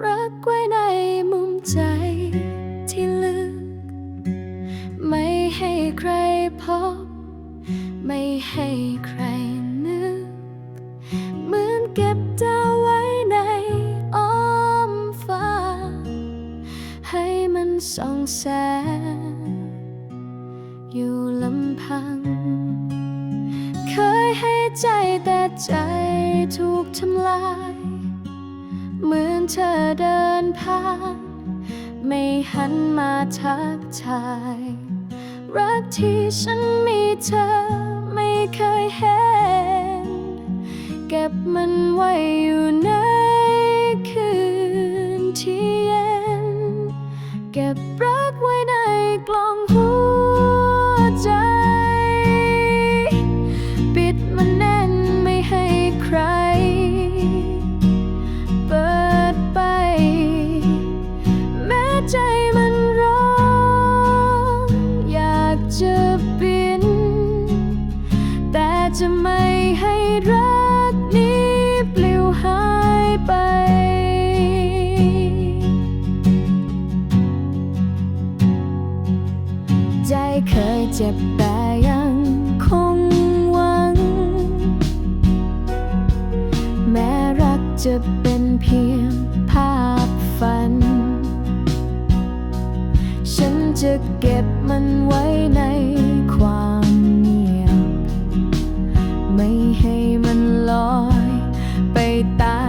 รักไว้ในมุมใจที่ลึก ไม่ให้ใครพบ ไม่ให้ใครนึก เหมือนเก็บเจ้าไว้ในอ้อมฟ้า ให้มันส่องแสงอยู่ลำพัง เคยให้ใจแต่ใจถูกทำลาย เหมือนเธอเดินผ่าน ไม่หันมาทักทาย รักที่ฉันมีเธอ จะไม่ให้รักนี้ปลิวหายไป ใจเคยเจ็บแต่ยังคงหวัง แม้รักจะเป็นเพียงภาพฝัน ฉันจะเก็บมันไว้ในความ ไม่ให้มันลอย ไปตาม